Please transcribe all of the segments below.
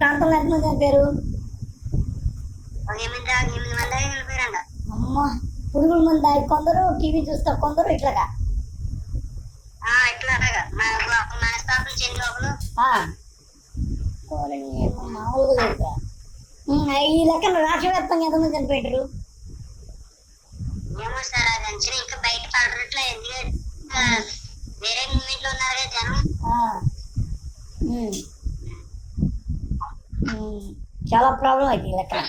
ప్రాంతంలో ఎంతమంది చనిపోయారు అమ్మ పురుగుల మంది. కొందరు టీవీ చూస్తా కొందరు ఇట్లాగా. ఇట్లా మామూలుగా ఈ లెక్కన రాష్ట్ర వ్యాప్తంగా ఎంతమంది చనిపోయారు ఏమో సార్ అది అంచనా ఇంకా బయట పడట్లే. ఎందుకంటే వేరే మూమెంట్లో ఉన్నారు కదా జనం. చాలా ప్రాబ్లం లెక్కన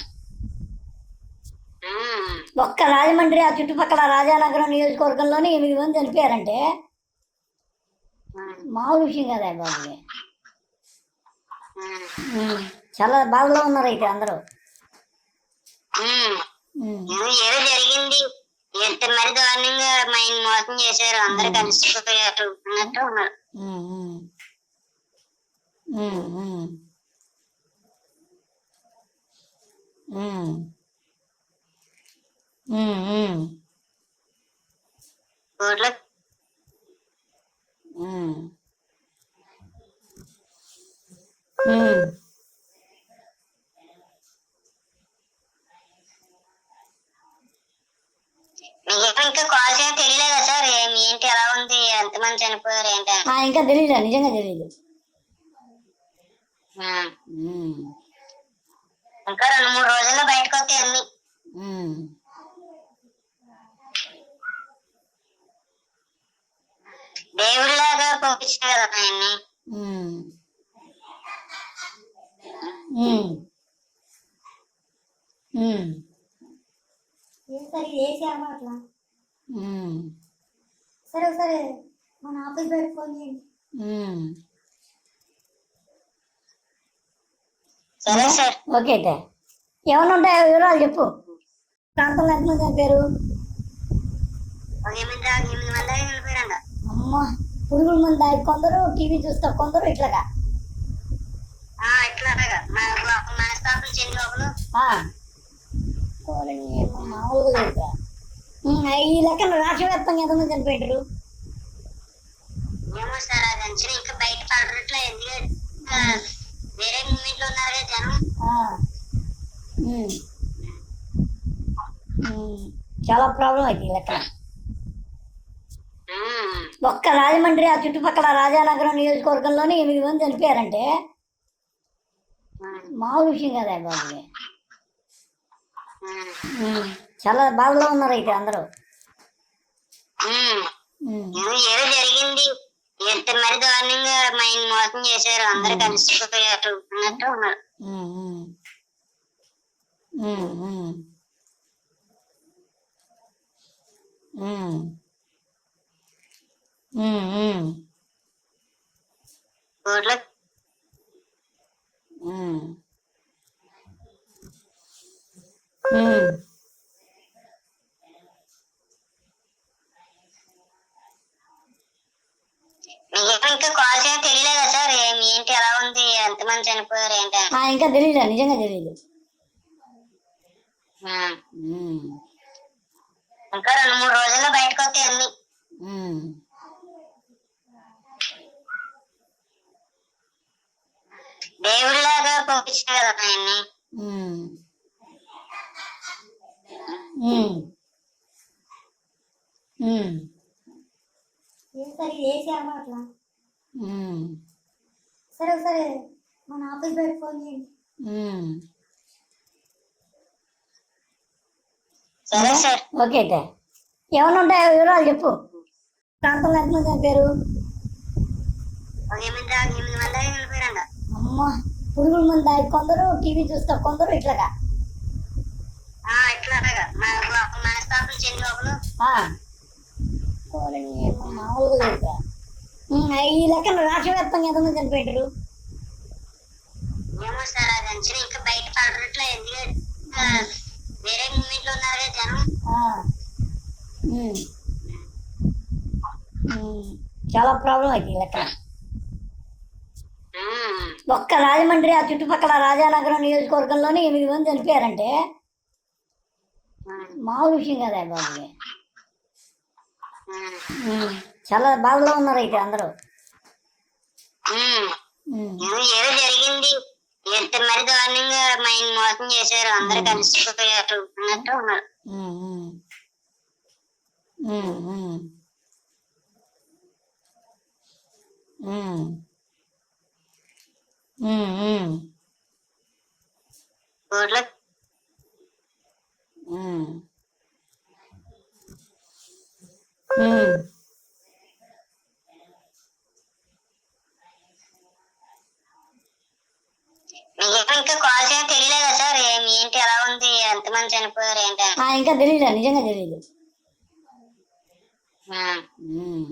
ఉమ్. ఒక్క రాజమండ్రి ఆ చుట్టుపక్కల రాజానగరం నియోజకవర్గంలోనే ఎనిమిది మంది చనిపోయారంటే ఉమ్. మామూలు విషయం కదా బాబు. ఉమ్. చాలా బాధలో ఉన్నారు అయితే అందరూ. ఏదో జరిగింది. ఎంత మరి దారుణంగా మైండ్ మోసం చేశారు. అందరు కలిసిపోయారు అన్నట్టు ఉన్నారు. ఇంకా కాల్ చేయడం తెలియలేదా సార్? ఏంటి ఎలా ఉంది? ఎంతమంది చనిపోయారు? ఏంటి ఇంకా తెలియదు నిజంగా తెలియదు. ఇంకా రెండు మూడు రోజుల్లో బయటకు వస్తాయి అన్ని. దేవుడిలాగా పంపించారు కదా ఆయన్ని ఉమ్. ఉమ్. ఉమ్. సరే వేసామా అట్లా ఉమ్. సరే సరే మన ఆఫీస్ బయట ఫోన్ చేయండి సరే ఓకే అయితే. ఏమన్నా ఉంటాయో వివరాలు చెప్పు. ప్రాంతంలో ఎంతమంది చనిపోయారు అమ్మ పురుగుల మంది దాగి కొందరు టీవీ చూస్తా కొందరు ఇట్లాగా? ఈ లెక్కన రాష్ట్ర వ్యాప్తంగా ఎంతమంది చనిపోయారు ఏమో సార్ అది అంచనా. ఇంకా బయట పడట్లే ఎందుకంటే ఆ, వేరే మూమెంట్లో ఉన్నారు కదా జనం ఆ. ఉమ్. ఉమ్. చాలా ప్రాబ్లం అయితే లెక్కన ఉమ్. ఒక్క రాజమండ్రి ఆ చుట్టుపక్కల రాజానగరం నియోజకవర్గంలోనే ఎనిమిది మంది చనిపోయారంటే. మామూలు విషయం కదా బాబు. చాలా బాధలో ఉన్నారు అయితే అందరూ. ఏదో జరిగింది ఎంత మరి దారుణంగా మోసం చేశారు అందరు కలిసిపోయారు అన్నట్టు ఉన్నారు ఉమ్, ఉమ్. ఉమ్, ఉమ్. ఉమ్. ఇంకా కాల్ చేయడం తెలియలేదా సార్ ఏం ఏంటి ఎలా ఉంది ఎంతమంది చనిపోయారు ఏంటి అని? ఇంకా తెలియదు నిజంగా తెలియదు ఇంకా రెండు మూడు రోజుల్లో బయటకు వస్తాయి అన్ని. దేవుడిలాగా పంపించారు కదా ఆయన్ని. సరే సరే మన ఆఫీస్ బయట ఫోన్ చేయండి. సరే సార్. ఓకే అయితే. ఉంటాయో వివరాలు చెప్పు? ప్రాంతంలో ఎంతమంది చనిపోయారంట అమ్మ పురుగుల మంది. కొందరు టీవీ చూస్తా కొందరు ఇట్లాగా. ఈ లెక్కన రాష్ట్ర వ్యాప్తంగా ఎంతమంది చనిపోయారు ఏమో సార్ అది అంచనా. ఇంకా బయట పడట్లే చాలా ప్రాబ్లం అయితే ఈ లెక్కన. ఒక్క రాజమండ్రి ఆ చుట్టుపక్కల రాజానగరం నియోజకవర్గంలోనే ఎనిమిది మంది చనిపోయారంటే ఉమ్. మామూలు విషయం కదా బాబు. ఉమ్. ఉమ్. చాలా బాధలో ఉన్నారు అయితే అందరూ జరిగింది ఎంత మరి దారుణంగా మైండ్ మోసం చేశారు. అందరు కలిసిపోయారు అన్నట్టు ఉన్నారు. ఉమ్, ఉమ్. ఉమ్, ఉమ్. ఉమ్. ఉమ్, ఉమ్. ఊర్లో ఉమ్. ఉమ్. మీకు ఇంకా కాల్ చేయడం తెలియలేదా సార్ ఏం- ఏంటి ఎలా ఉంది ఎంతమంది చనిపోయారు ఇంకా తెలీదు నిజంగా. ఉమ్.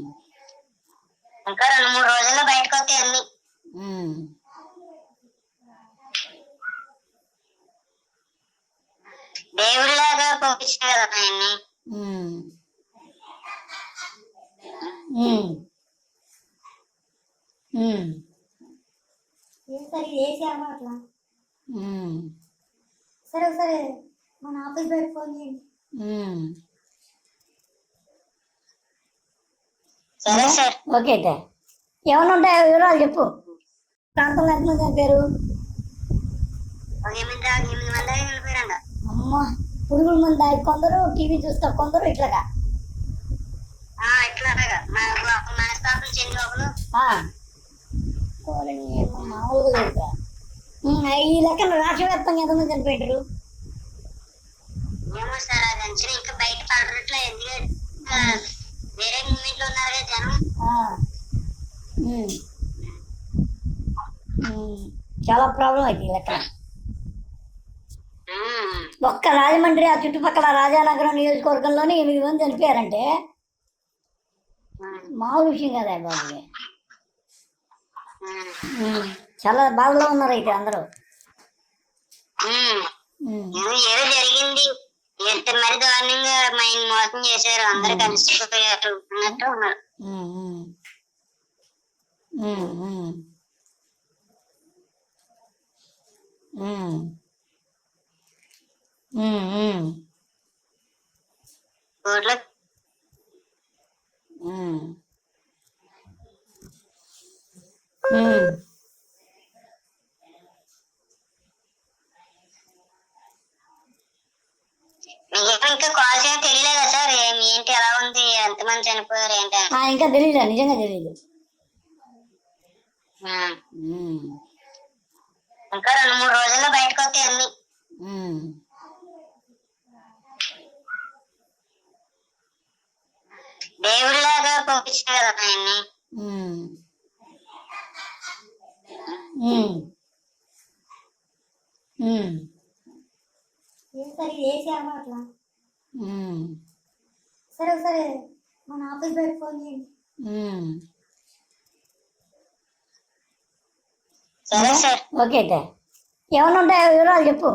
ఇంకా రెండు మూడు రోజుల్లో బయటకు వస్తాయి అన్ని. దేవుడిలాగా పంపించారు కదా ఆయన్ని. సరే ఒకసారి మన ఆఫీస్ బయట ఫోన్ చేయండి. ఉమ్. సరే సార్. ఓకే ఏమైనా ఉంటాయో వివరాలు చెప్పు. ప్రాంతంలో ఎంతమంది చనిపోయారు అమ్మ పురుగుల మంది కొందరు టీవీ చూస్తా కొందరు ఇట్లాగా? ఈ లెక్కన రాష్ట్ర వ్యాప్తంగా ఎంతమంది చనిపోయారు అంచనా ఇంకా బయట ఎందుకంటే వేరే మూమెంట్లో ఉన్నారు కదా జనం. చాలా ప్రాబ్లం లెక్కన ఉమ్. ఒక్క రాజమండ్రి ఆ చుట్టుపక్కల రాజానగరం నియోజకవర్గంలోనే ఎనిమిది మంది చనిపోయారంటే. మామూలు విషయం కదా బాబు. చాలా బాధలో ఉన్నారు అయితే అందరూ. ఏదో జరిగింది. ఎంత మరి దారుణంగా మైండ్ మోసం చేశారు. అందరు కలిసిపోయారు అన్నట్టు ఉన్నారు. ఉమ్, ఉమ్. ఉమ్, ఉమ్. ఉమ్. ఉమ్, ఉమ్. ఊర్లో ఉమ్. ఉమ్. మీకు ఇంకా కాల్ చేయడం తెలియలేదా సార్ ఏం- ఏంటి ఎలా ఉంది ఎంతమంది చనిపోయారు ఏంటి అని? ఆ, ఇంకా తెలీదు నిజంగా. ఉమ్. ఇంకా రెండు మూడు రోజుల్లో బయటకు వస్తాయి అన్ని. దేవుడిలాగా పంపించారు కదా ఆయన్ని. సరే ఒకసారి మన ఆఫీస్ బయట ఫోన్ చేయండి ఉమ్. సరే సార్. ఓకే ఏమైనా ఉంటాయో వివరాలు చెప్పు.